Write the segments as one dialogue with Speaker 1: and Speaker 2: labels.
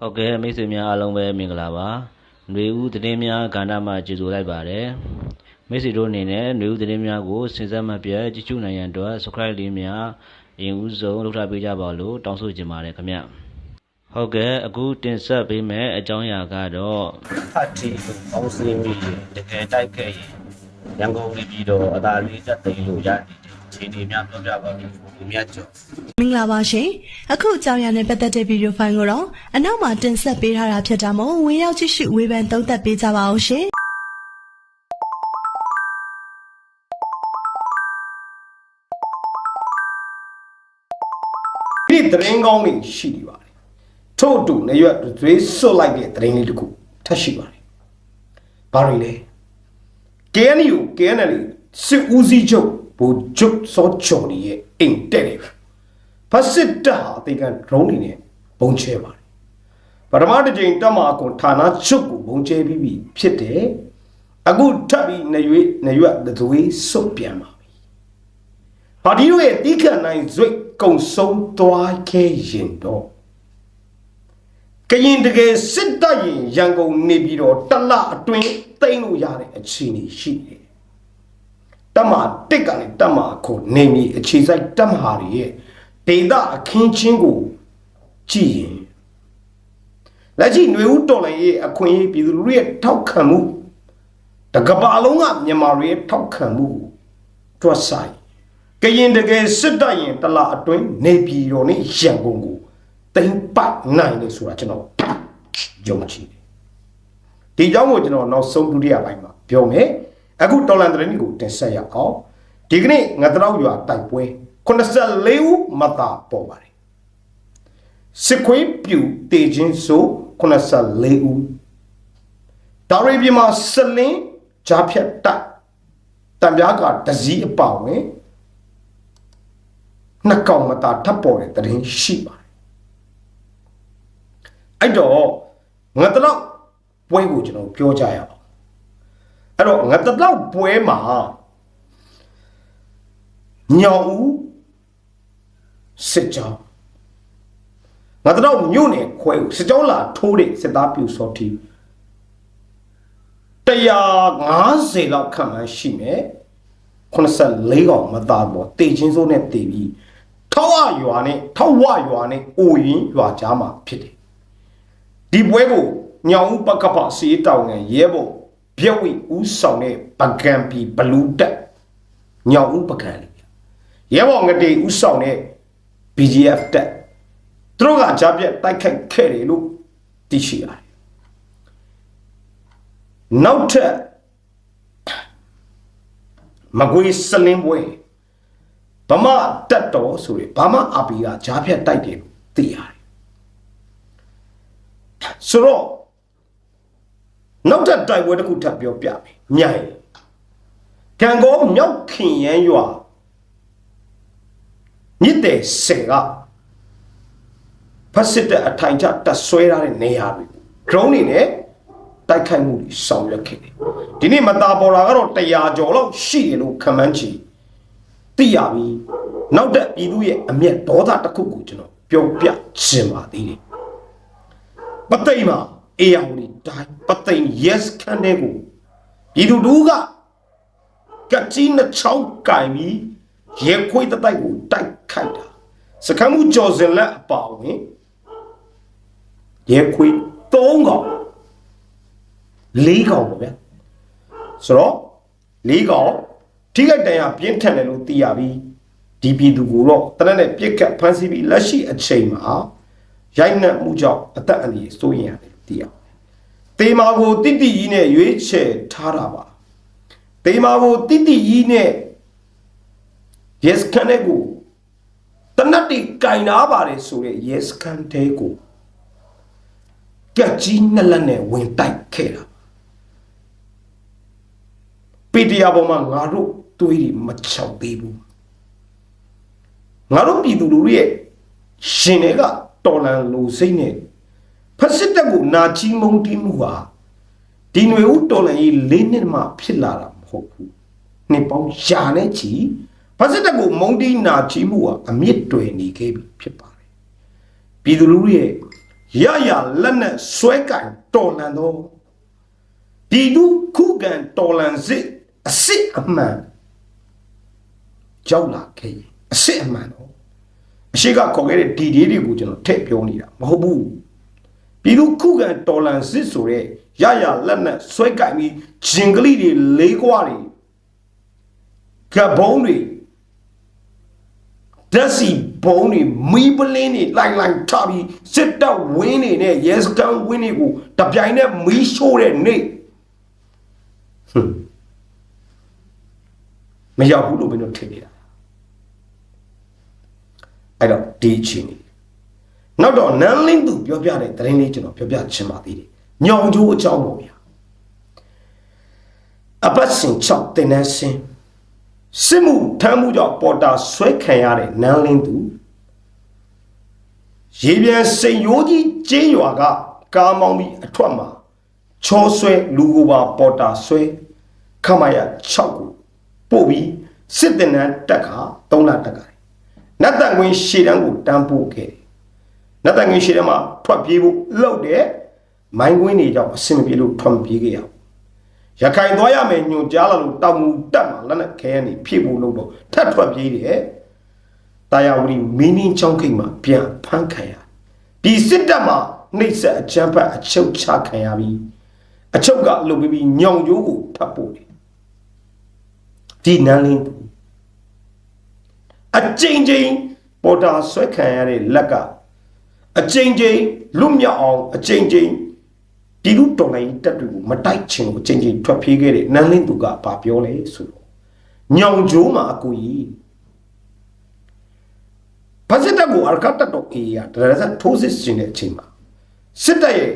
Speaker 1: ဟုတ်ကဲ့မိတ်ဆွေများအားလုံးပဲမင်္ဂလာပါຫນွေဦးသတင်းများကဏ္ဍမှာကြိုဆိုလိုက်ပါတယ်မိတ်ဆွေတို့အနေနဲ့ຫນွေဦးသတင်းများကိုစဉ်ဆက်မပြတ်ကြည့်ရှုနိုင်ရန်အတွက် subscribe လေးများအရင်ဦးဆုံးလုပ်ထားပေးကြပါလို့တောင်းဆိုချင်ပါတယ်ခင်ဗျဟုတ်ကဲ့အခုတင်ဆက်ပေးမယ့်အကြောင်းအရာကတော့
Speaker 2: ဖတ်တီကိုပေါင်းစည်းမိရင်တကယ်တိုက်ခဲ့ရင်ရန်ကုန်နေပြီးတော့အသာလေးသက်သိမ်းလို့ရနေ တဲ့ခြေနေများပြောပြပါမယ်ဒီမြတ်ကျော်
Speaker 3: မင်္ဂလာပါရှင်အခုအကြောင်းအရာနဲ့ပတ်သက်တဲ့ဗီဒီယိုဖိုင်ကိုတော့အနောက်မှာတင်ဆက်ပေးထားတာဖြစ်တာမို့ဝင်ရောက်ကြည့်ရှုဝေဖန်သုံးသပ်ပေးကြပါအောင်ရှင်
Speaker 4: ဒီသတင်းကောင်းတွေရှိနေပါတယ်ထို့အတူနေရွက်သွေးစွတ်လိုက်တဲ့သတင်းလေးတစ်ခုထပ်ရှိပါတယ်ဘာတွေလဲ KNU KNL စစ်ဦးစီးချုပ် ဗိုလ်ချုပ်စောချော်ဒီရဲ့အိမ်တက်တယ်ဖက်စစ်တပ်ဟာအသေးကဒရုန်းတွေနဲ့ပုံချဲပါတယ်ပထမတစ်ကြိမ်တပ်မအကွန်ဌာနချုပ်ကိုပုံချဲပြီးပြီဖြစ်တယ်အခုထပ်ပြီးနေရွေးနေရွက်သွေးစွတ်ပြန်ပါပြီပါတီတို့ရဲ့တီးခတ်နိုင်ဇွိတ်ကုံဆုံးသွားခဲ့ရင်တော့ကရင်တကယ်စစ်တပ်ရင်ရန်ကုန်နေပြီးတော့တလအတွင်းသိမ်းလို့ရတဲ့အခြေအနေရှိတယ် တမတစ်ကနေတမခုနေမီအခြေစိုက်တမဟာတွေရဲ့ဒေတာအခင်းချင်းကိုကြည့်ရင်လက်ရှိຫນွေဦးတော်လိုင်းရဲ့အခွင့်အရေးပြည်သူလူထုရဲ့ထောက်ခံမှုတကဘာလုံးကမြန်မာတွေရဲ့ထောက်ခံမှုကိုတွက်ဆိုင်ကရင်တကယ်စစ်တပ်ရင်တလအတွင်းနေပြည်တော်နဲ့ရန်ကုန်ကိုတင်ပတ်နိုင်တယ်ဆိုတာကျွန်တော်ယုံကြည်တယ်ဒီအကြောင်းကိုကျွန်တော်နောက်ဆုံးဒုတိယပိုင်းမှာပြောမယ် အခုတော်လန်တရင်းကိုတင်ဆက်ရအောင်ဒီကနေ့ငါတော့ရွာတိုက်ပွဲ84ဦးမတာပေါ်ပါတယ်စစ်ခွေးပြူတေချင်းဆို84ဦးတာရီပြည်မှာစလင်းဂျာဖြတ်တက်တံပြားကတစည်းအပါဝင်နှစ်ကောင်မတာထပ်ပေါ်တဲ့တရင်ရှိပါတယ်အဲ့တော့ငါတော့ပွဲကိုကျွန်တော်ပြောကြရအောင် အဲ့တော့ငါတော့ပွဲမှာညောင်ဦးစစ်ကြောင်းငါတော့မြို့နယ်ခွဲကိုစစ်ကြောင်းလာထိုးတဲ့စစ်သားပြူစောတီ150လောက်ခန့်မှန်းရှိမယ်84កောင်မသားပေါ်တေချင်းစိုးနဲ့တေပြီးထောက်ဝရွာနဲ့ထောက်ဝရွာနဲ့အိုရင်ရွာကြားမှာဖြစ်တယ်ဒီပွဲကိုညောင်ဦးပကပစီတောင်ငယ်ရဲဘော် ပြက်ဝိဦးဆောင်တဲ့ပကံပီဘလူးတက်ညောင်ဦးပကံလေးရဲဘော်ငတေဦးဆောင်တဲ့ BGF တက်သူတို့ကကြားပြက်တိုက်ခိုက်ခဲ့တယ်လို့သိရှိရတယ်နောက်ထပ်မကွေးစလင်းပွဲဗမာတက်တော်ဆိုရယ်ဗမာအပီကဂျားဖြတ်တိုက်တယ်လို့သိရတယ်ဆိုတော့ နောက်ထပ်တိုက်ပွဲတစ်ခုထပ်ပြောပြမယ်မြိုင်ကံကောမြောက်ခင်ရန်ရွာမြစ်တဲ့ဆယ်ကဖက်စစ်တဲ့အထိုင်ချတက်ဆွဲထားတဲ့နေရာတွေ drone တွေနဲ့တိုက်ခိုက်မှုတွေဆောင်ရွက်ခဲ့တယ်ဒီနေ့မတာပေါ်တာကတော့100ကျော်လောက်ရှိတယ်လို့ခန့်မှန်းချီသိရပြီနောက်တဲ့ပြည်သူရဲ့အမျက်ဒေါသတစ်ခုကိုကျွန်တော်ပြောပြခြင်းပါသေးတယ်ပသိမ်မှာ အေယောင်ဒီတိုင်းပသိမ် yes ခန်းတဲ့ကိုဒီလူတူကကတိနဲ့ချောင်းကင်ပြီးရဲခွေးတိုက်ကိုတိုက်ခိုက်တာစကမှုကြော်စင်လက်အပါဝင်ရဲခွေး၃ကောင်၄ကောင်ပေါ့ဗျာဆိုတော့၄ကောင်ထိခိုက်တန်ရာပြင်းထန်တယ်လို့သိရပြီးဒီပြည်သူကိုတော့တနက်နဲ့ပြစ်ကတ်ဖမ်းဆီးပြီးလက်ရှိအချိန်မှာရိုက်နှက်မှုကြောင့်အသက်အန္တရာယ်စိုးရင်ရတယ် သိရပါတယ်တေမာကိုတိတိကြီးနဲ့ရွေးချယ်ထားတာပါတေမာကိုတိတိကြီးနဲ့ yes ခန်းတဲ့ကိုတနတ်တီကင်နာပါတယ်ဆိုတဲ့ yes ခန်းတဲ့ကိုကြက်ကြီးနှစ်လက်နဲ့ဝင်တိုက်ခဲ့တာပေတရာပေါ်မှာငါတို့တွေးတွေမချောက်သေးဘူးငါတို့ပြည်သူလူတွေရဲ့ရှင်တွေကတော်လန်လိုစိတ်နဲ့ ဖက်စစ်တပ်ကိုနာချီမုန်းတီးမှုဟာဒီຫນွေဦးတော်လန်ကြီး၄နှစ်မှဖြစ်လာတာမဟုတ်ဘူးနှစ်ပေါင်းရှာနဲ့ချီဖက်စစ်တပ်ကိုမုန်းတီးနာချီမှုဟာအမြင့်တွယ်နေခဲ့ပြီဖြစ်ပါတယ်ပြည်သူလူထုရဲ့ရရလက်နဲ့ဆွဲကင်တော်လန်သောပြည်သူခုခံတော်လန်စစ်အစစ်အမှန်ကြောက်လာခဲ့ရင်အစစ်အမှန်တော့အရှိကခေါ်ခဲ့တဲ့ဒီဒီတွေကိုကျွန်တော်ထည့်ပြောနေတာမဟုတ်ဘူး ပြည်သူခုခံတော်လန်စစ်ဆိုတဲ့ရရလက်နဲ့ဆွဲကင်ပြီးဂျင်ကလေးတွေလေးကွာတွေကဘုံတွေဓာတ်စီဘုံတွေမီးပလင်းတွေလိုက်လိုက်ထပြီးစစ်တပ်ဝင်းတွေနဲ့ရဲစခန်းဝင်းတွေကိုတပြိုင်နဲ့မီးရှို့တဲ့နေ့ဟွန်းမရောက်ဘူးလို့ဘယ်လိုထင်နေတာအဲ့တော့ဒီအချင်းကြီး နောက်တော့နန်းလင်းသူပြောပြတဲ့သတင်းလေးကျွန်တော်ပြောပြချင်ပါသေးတယ်ညောင်ကျိုးအကြောင်းပေါ့ဗျာအပတ်စဉ်6တင်နှန်းစင်းစစ်မှုထမ်းမှုကြောင့်ပေါ်တာဆွဲခံရတဲ့နန်းလင်းသူရေပြန်စိန်ရိုးကြီးကျင်းရွာကကားမောင်းပြီးအထွက်မှာချောဆွဲလူကိုပါပေါ်တာဆွဲခမရ6ကိုပို့ပြီးစစ်တင်နှန်းတက်ခါ3လတက်ကတယ်နတ်တန်ကွင်းရှေ့တန်းကိုတန်းပို့ခဲ့တယ် နတ်တန်ကွင်းရှေ့တန်းမှာထွက်ပြေးဖို့လှုပ်တဲ့မိုင်းကွင်းတွေကြောင့်အဆင်မပြေလို့ထွက်မပြေးခဲ့ရဘူးရခိုင်သွားရမယ်ညွန်ကြားလာလို့တောင်မူတက်မှာလက်နဲ့ခဲရနေဖြည့်ဖို့လို့တော့ထပ်ထွက်ပြေးတယ်တာယာဝတီမင်းင်းချောင်းခိတ်မှာပြန်ဖမ်းခံရဒီစစ်တပ်မှာနှိပ်စက်အကြမ်းဖက်အချုပ်ချခံရပြီးအချုပ်ကလုတ်ပြီးပြီးညောင်ကျိုးကိုဖတ်ဖို့တယ်ဒီနန်းလင်းသူအကျဉ်းချင်းပေါ်တာဆွဲခံရတဲ့လက်က အကျဉ်းချင်းလွတ်မြောက်အောင်အကျဉ်းချင်းဒီလူတော်လိုင်းတက်တွေကိုမတိုက်ချင်ကိုအကျဉ်းချင်းထွက်ပြေးခဲ့တဲ့နန်းလင်းသူကဘာပြောလဲဆိုတော့ညောင်ကျိုးမှာအကူကြီးဘာစစ်တပ်ကိုအရကတ်တက်တော့အေးရတရဇတ်ထိုးစစ်ရှင်တဲ့အချိန်မှာစစ်တပ်ရဲ့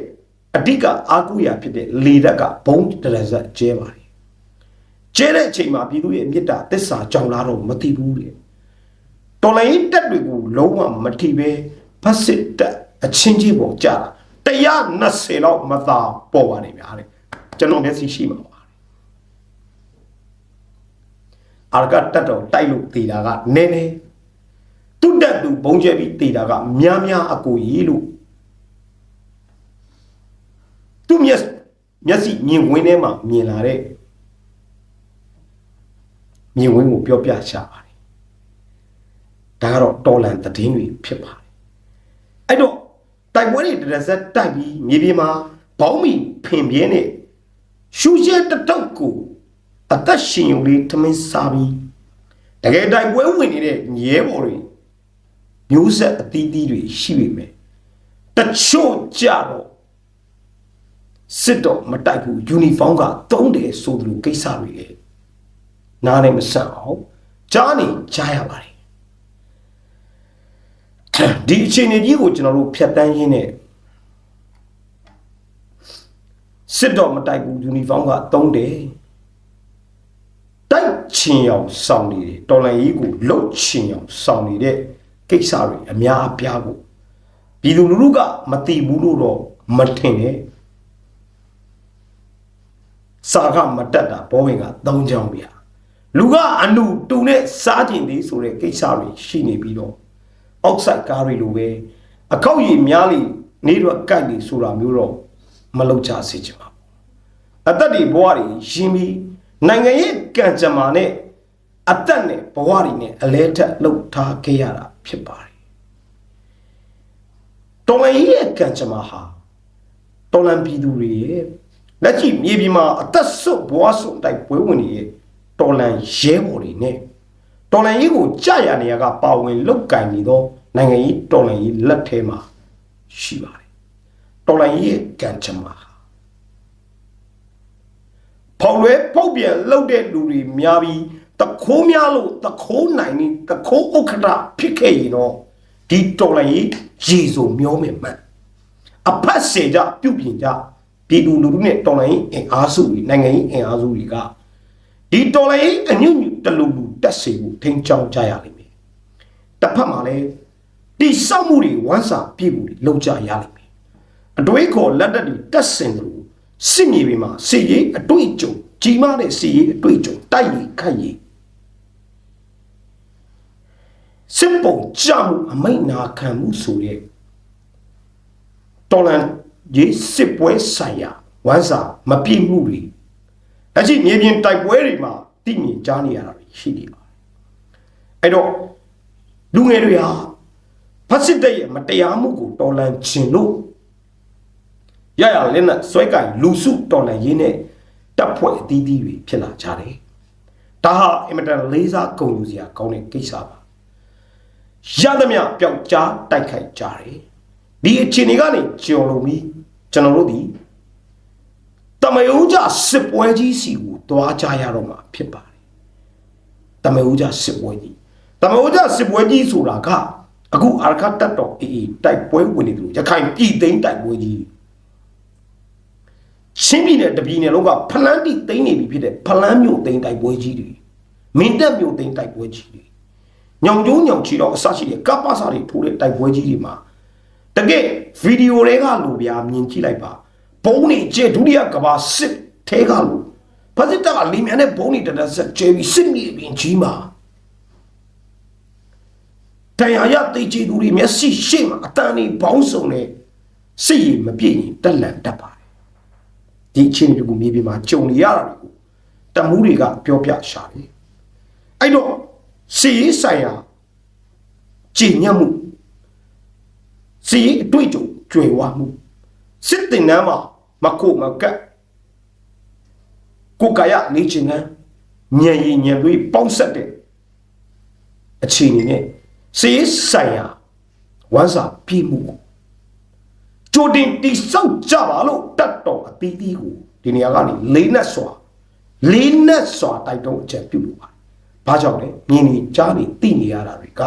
Speaker 4: အဓိကအာကူရဖြစ်တဲ့လေတပ်ကဘုံတရဇတ်ကျဲပါတယ်ကျဲတဲ့အချိန်မှာပြည်သူရဲ့မေတ္တာသစ္စာကြောင့်လားတော့မသိဘူးလေတော်လိုင်းတက်တွေကိုလုံးဝမထိပဲ ဖတ်စစ်တက်အချင်းချင်းပေါ်ကြတာ120လောက်မသာပေါ်ပါနေဗျာတဲ့ကျွန်တော်မျက်စိရှိမှာပါအာရကတက်တော့တိုက်လို့တည်တာကနည်းနည်းသူ့တက်သူဘုံကျဲပြီးတည်တာကများများအကိုကြီးလို့သူ့မျက်မျက်စိမြင်ဝင်းထဲမှာမြင်လာတဲ့မြင်ဝင်းကိုပြောပြချပါတယ်ဒါကတော့တော်လန်သတင်းတွေဖြစ်ပါတယ် အဲ့တော့တိုက်ပွဲတွေတရဇက်တိုက်ပြီးမြေပြင်မှာဘောင်းမီဖင်ပြင်းနဲ့ရှူရှဲတတုတ်ကိုအသက်ရှင်ုံလေးထမင်းစားပြီးတကယ်တိုက်ပွဲဝင်နေတဲ့ရဲဘော်တွေမျိုးဆက်အသီးသီးတွေရှိပေမဲ့တချို့ကြတော့စစ်တော့မတိုက်ဘူးယူနီဖောင်းကတုံးတယ်ဆိုသလိုကိစ္စတွေလေနားနဲ့မဆက်အောင်ကြားနေကြားရပါတယ် ဒီအခြေအနေကြီးကိုကျွန်တော်တို့ဖြတ်တန်းရင်းနဲ့စစ်တော့မတိုက်ဘူးယူနီဖောင်းကတုံးတယ်တိုက်ချင်အောင်စောင်းနေတယ်တော်လန်ကြီးကိုလှုပ်ချင်အောင်စောင်းနေတဲ့ကိစ္စတွေအများအပြားကိုပြည်သူလူထုကမသိဘူးလို့တော့မထင်နဲ့စာကမတက်တာဘောဝင်က၃ချောင်းဗျာလူကအနုတူနဲ့စားကျင်သေးဆိုတဲ့ကိစ္စတွေရှိနေပြီးတော့ အောက်ဆိုင်ကားတွေလိုပဲအကောက်ရည်များလိနေတော့ကတ်နေဆိုတာမျိုးတော့မလုပ်ကြစေချင်ပါဘူးအသက်တွေဘဝတွေရှင်းပြီးနိုင်ငံရဲ့ကံကြမ္မာနဲ့အသက်နဲ့ဘဝတွေနဲ့အလဲထက်လှုပ်ထားခဲ့ရတာဖြစ်ပါတယ်တော်လန်ရဲ့ကံကြမ္မာဟာတော်လန်ပြည်သူတွေရဲ့လက်ရှိမြေပြင်မှာအသက်ဆွတ်ဘဝဆွတ်တိုက်ပွဲဝင်နေတဲ့တော်လန်ရဲဘော်တွေနဲ့ တော်လန်ကြီးကိုကြာရနေရကပါဝင်လုတ်ကင်နေသောနိုင်ငံကြီးတော်လန်ကြီးလက်ထဲမှာရှိပါတယ်တော်လန်ကြီးရဲ့ကံကြမ္မာဟာဖောက်လွဲပုတ်ပြန်လှုပ်တဲ့လူတွေများပြီးတခိုးများလို့တခိုးနိုင်နေတခိုးဥက္ခဋဖြစ်ခဲ့ရင်တော့ဒီတော်လန်ကြီးရေစုံမျောမယ်မှန်အဖက်စေကြပြုတ်ပြင်ကြပြည်သူလူထုနဲ့တော်လိုင်းအင်အားစုတွေနိုင်ငံရေးအင်အားစုတွေက ဒီတော်လိုင်းအညွန့်ညွတ်တလူလူတက်စေဖို့ထိန်းချောင်းကြရလိမ့်မယ်တစ်ဖက်မှာလည်းဒီစောက်မှုတွေဝမ်းစာပြည့်မှုတွေလုံကြရလိမ့်မယ်အတွေးခေါ်လက်တက်တွေတက်စင်လို့စစ်မြေပြင်မှာစီရေးအတွေ့အကြုံကြီးမားတဲ့စီရေးအတွေ့အကြုံတိုက်ရီခတ်ရီစစ်ပုံကြမှုအမိတ်နာခံမှုဆိုတဲ့တော်လန်ရေးစစ်ပွဲဆိုင်ရာဝမ်းစာမပြည့်မှုတွေ အကြည့်မြေပြင်တိုက်ပွဲတွေမှာတည်မြင်ကြားနေရတာတွေရှိနေပါတယ်အဲ့တော့လူငယ်တွေဟာဖတ်စစ်တဲ့ရဲ့မတရားမှုကိုတော်လန်ခြင်းလို့ရရလက်နဲ့ဆွဲကင်လူစုတော်လန်ရေးနဲ့တပ်ဖွဲ့အသီးသီးတွေဖြစ်လာကြတယ်ဒါဟာအင်မတန်လေးစားဂုဏ်ယူစရာကောင်းတဲ့ကိစ္စပါရသမျှပျောက်ကြားတိုက်ခိုက်ကြတယ်ဒီအခြေအနေကနေကြော်လို့ပြီးကျွန်တော်တို့ဒီ တမယုံကြစစ်ပွဲကြီးစီကိုတွားကြရတော့မှာဖြစ်ပါတယ်တမယုံကြစစ်ပွဲကြီးတမယုံကြစစ်ပွဲကြီးဆိုတာကအခုအာရခတ်တက်တော်အေးအေးတိုက်ပွဲဝင်နေတယ်လို့ရခိုင်ပြည်သိမ်းတိုက်ပွဲကြီးချင်းပြည်နယ်တပြည်နယ်လုံးကဖလန်းတီသိမ်းနေပြီဖြစ်တဲ့ဖလန်းမြို့သိမ်းတိုက်ပွဲကြီးတွေမင်းတပ်မြို့သိမ်းတိုက်ပွဲကြီးတွေညောင်ကျိုးညောင်ချီတော့အစရှိတဲ့ကပ္ပစာတွေထိုးတဲ့တိုက်ပွဲကြီးတွေမှာတကယ်ဗီဒီယိုတွေကလူပြာမြင်ကြည့်လိုက်ပါ ဘုံနေကျဒုတိယကဘာစစ်ထဲကလို့ဖက်စစ်တပ်ကလီမြန်နဲ့ဘုံနေတတဆက်ကျဲပြီးစစ်မြေပြင်ကြီးမှာတရားရသိချေသူတွေမျက်စိရှေ့မှာအတန်နေဘောင်းစုံနဲ့စစ်ရည်မပြည့်ရင်တက်လန်တက်ပါတယ်ဒီအချင်းတူမြေပြင်မှာကြုံနေရတာတွေကိုတမှုတွေကပြောပြရှာတယ်အဲ့တော့စီရေးဆိုင်ရာကြည်ညက်မှုစီရေးအတွေ့အကြုံကြွယ်ဝမှုစစ်တင်နန်းမှာ မကိုမကတ်ကိုကရနေချင်နန်းညံရီညံသွေးပေါင်းဆက်တဲ့အခြေအနေနဲ့စီရေးဆိုင်ရာဝမ်းစာပြည့်မှုကိုကြိုတင်တိဆောက်ကြပါလို့တတ်တော်အသီးသီးကိုဒီနေရာကနေလေးနဲ့စွာလေးနဲ့စွာတိုက်တုံးအချက်ပြုလို့ပါဘာကြောင့်လဲမြင်နေကြားနေသိနေရတာတွေက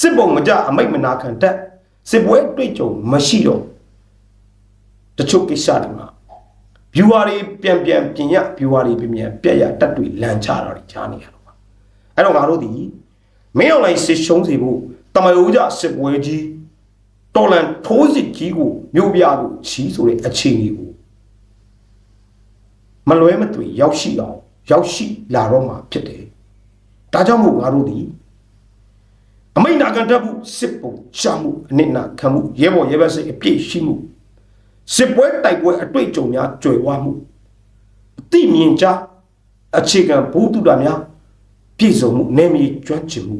Speaker 4: စစ်ပုံမကြအမိတ်မနာခံတတ်စစ်ပွဲတွေ့ကြုံမရှိတော့တ ချို့ကိစ္စတွေမှာ viewer တွေပြန်ပြန်ပြင်ရ viewer တွေပြန်ပြန်ပြက်ရတက်တွေလန်ချတာတွေကြားနေရတော့ပါအဲ့တော့ငါတို့ဒီမင်းအောင်လိုင်းစစ်ရှုံးစီဖို့တမယိုးကြစစ်ပွဲကြီးတော်လန်ထိုးစစ်ကြီးကိုမြို့ပြကိုချီးဆိုတဲ့အခြေအနေကိုမလွဲမသွေရောက်ရှိအောင်ရောက်ရှိလာတော့မှာဖြစ်တယ်ဒါကြောင့်မို့ငါတို့ဒီအမိတ်နာခံတတ်မှုစစ်ပုံရှာမှုအနစ်နာခံမှုရဲဘော်ရဲဘက်စိတ်အပြည့်ရှိမှု စစ်ပွဲတိုက်ပွဲအတွေ့အကြုံများကြွယ်ဝမှုအသိမြင်ကြားအခြေခံဘုဒ္ဓတာများပြည့်စုံမှုနေမီကျွမ်းကျင်မှု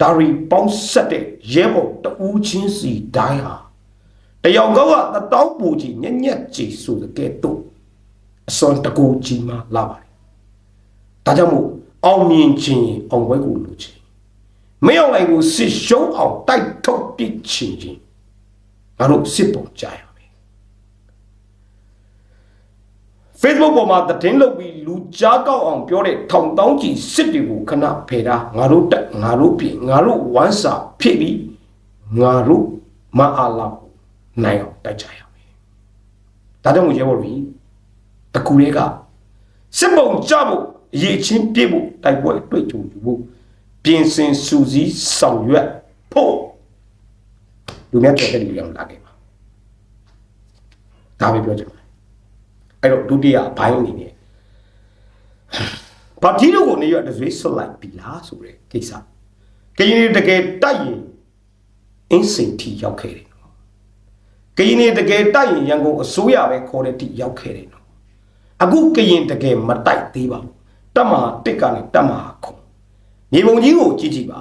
Speaker 4: ဒါရီပေါင်းဆက်တဲ့ရဲဘော်တဦးချင်းစီတိုင်းဟာတယောက်ကောက်ကတတောက်ပူကြီးညက်ညက်ကြီးဆိုတဲ့ကဲ့သို့အစွန်တကူကြီးမှလာပါတယ်ဒါကြောင့်မို့အောင်မြင်ခြင်းအောင်ပွဲကိုလိုချင်မင်းအောင်လိုက်ကိုစစ်ရှုံးအောင်တိုက်ထုတ်ပစ်ချင်ခြင်းငါတို့စစ်ပုံကြရမယ် Facebook ပေါ်မှာသတင်းလုပ်ပြီးလူကြားကောက်အောင်ပြောတဲ့ထောင်တောင်းကြီးစစ်တွေကိုခဏဖယ်တာငါတို့တက်ငါတို့ပြင်ငါတို့ဝမ်းစာဖြစ်ပြီးငါတို့မအားလောက်နိုင်အောင်တိုက်ကြရမယ်ဒါကြောင့်မို့ရဲဘော်ကြီးတကူတွေကစစ်ပုံကြဖို့အရေးချင်းပြည့်ဖို့တိုက်ပွဲတွေ့ကြုံယူဖို့ပြင်ဆင်စူးစီးဆောင်ရွက်ဖို့လူများပြောတဲ့လူရောလာခဲ့ပါဒါပဲပြောချင်ပါတယ် အဲ့တော့ဒုတိယဘိုင်းအနေနဲ့ပါတီတို့ကိုနေရတဆွေးဆွလိုက်ပြီလားဆိုတဲ့ကိစ္စကရင်တကယ်တိုက်ရင်အင်းစိန်ထီရောက်ခဲ့တယ်နော်ကရင်တကယ်တိုက်ရင်ရန်ကုန်အစိုးရပဲခေါ်တဲ့တီရောက်ခဲ့တယ်နော်အခုကရင်တကယ်မတိုက်သေးပါဘူးတမဟာတစ်ကနေတမဟာခုမြေပုံကြီးကိုကြည့်ကြည့်ပါ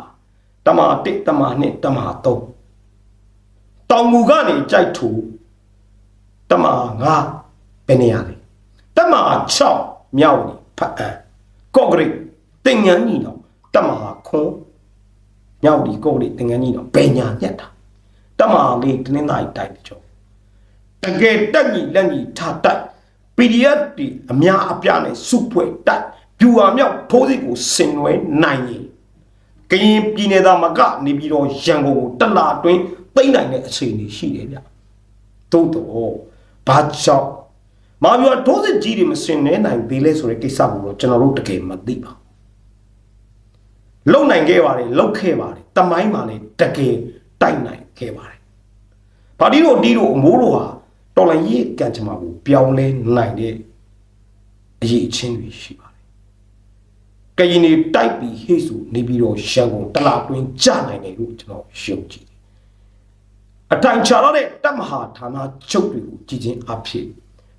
Speaker 4: တမဟာတစ်တမဟာနှစ်တမဟာသုံးတောင်မူကနေကြိုက်ထူတမဟာငါဘယ်နေရာလဲ တမဟာ6မြောက်နေဖတ်အံကော့ဂရိတ်တင်ငန်းကြီးတော့တမဟာခွန်မြောက်ဒီကော့ဂရိတ်တင်ငန်းကြီးတော့ဘယ်ညာညက်တာတမဟာလေးတင်းင်းသားတိုက်ကြောတကယ်တက်ညီလက်ညီထားတိုက် PDF ဒီအများအပြားနဲ့စုဖွဲ့တိုက်ပြူဟာမြောက်ထိုးစစ်ကိုဆင်နွှဲနိုင်ရင်ကရင်ပြည်နယ်သားမကနေပြီးတော့ရန်ကုန်ကိုတလာတွင်းသိမ့်နိုင်တဲ့အခြေအနေရှိတယ်ဗျသို့တော့ဘာကြောင့် မာပြောထိုးစစ်ကြီးတွေမဆင်နွှဲနိုင်သေးလဲဆိုတဲ့ကိစ္စကိုတော့ကျွန်တော်တို့တကယ်မသိပါဘူးလုံနိုင်ခဲ့ပါတယ်လုံခဲ့ပါတယ်တမိုင်းမှာလည်းတကယ်တိုက်နိုင်ခဲ့ပါတယ်ဘာဒီတို့ဒီတို့အမိုးတို့ဟာတော်လိုင်းရေးကံကြမ္မာကိုပြောင်းလဲနိုင်တဲ့အရေးအချင်းတွေရှိပါတယ်။ကရင်နေတိုက်ပြီးဟေ့ဆိုနေပြီးတော့ရန်ကုန်တလာတွင်ကြနိုင်တယ်လို့ကျွန်တော်ရှုံကြည်တယ်။အတိုင်ချလာတဲ့တပ်မဟာဌာနချုပ်တွေကိုကြည်ချင်းအဖြစ်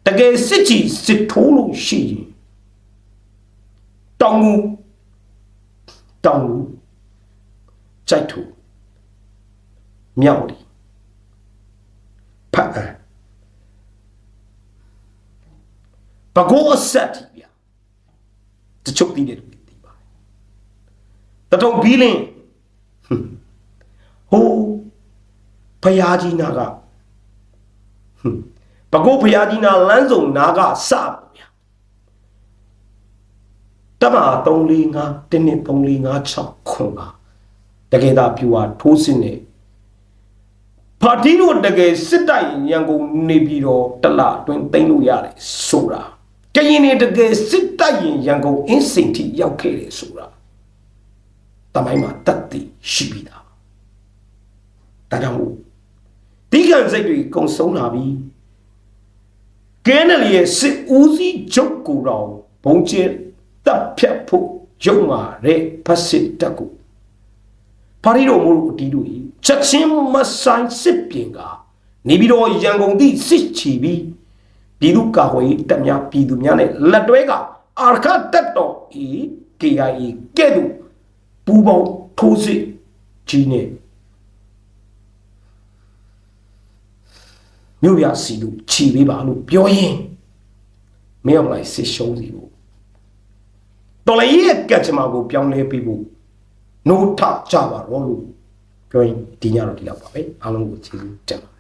Speaker 4: တကယ်စစ်ကြီးစစ်ထိုးလို့ရှိရင်တောင်ငူတောင်ငူကြိုက်ထူမြောက်လီဖတ်အံပကောအဆက်တီဗျာတချုပ်တည်တယ်လို့သိပါတယ်တထုံဘီလင်းဟိုးဖယားကြီးနာကဟွန်း ပကောဖယားကြီးနာလမ်းစုံနာကစပါဗျာတမ345တင်းနဲ့345ခွန်ပါတကယ်သာပြူဟာထိုးစင်းနေပါတီတို့တကယ်စစ်တိုက်ရန်ကုန်နေပြီးတော့တလအတွင်းသိမ်းလို့ရတယ်ဆိုတာကရင်နေတကယ်စစ်တိုက်ရင်ရန်ကုန်အင်းစိန်ထိရောက်ခဲ့တယ်ဆိုတာတမိုင်းမှာတတ်သိရှိပြီးသားဒါကြောင့်မို့ဒီကံစိတ်တွေကုံဆုံးလာပြီ ကဲနယ်ရဲ့စစ်ဦးစီးချုပ်ကိုတော့ဘုံကျဲတပ်ဖြတ်ဖို့ရုံမာတဲ့ဖက်စစ်တပ်ကိုပါရီတော်မို့အတီးတို့ကြီးချက်ချင်းမဆိုင်စစ်ပြင်ကနေပြီးတော့ရန်ကုန်သည့်စစ်ချီပြီးပြည်သူ့ကာကွယ်ရေးတပ်များပြည်သူများနဲ့လက်တွဲကအာခတ်တပ်တော် KIA ကဲ့သို့ပူပေါင်းထိုးစစ်ကြီးနဲ့ မြို့ပြစီလို့ခြီပေးပါလို့ပြောရင်မင်းအောင်လိုက်စစ်ရှုံးစီဖို့တော်လည်းရဲ့ကတ်ချမာကိုပြောင်းလဲပေးဖို့နိုးထကြပါတော့လို့ပြောရင်ဒီညတော့ဒီလောက်ပါပဲအားလုံးကိုကျေးဇူးတင်ပါ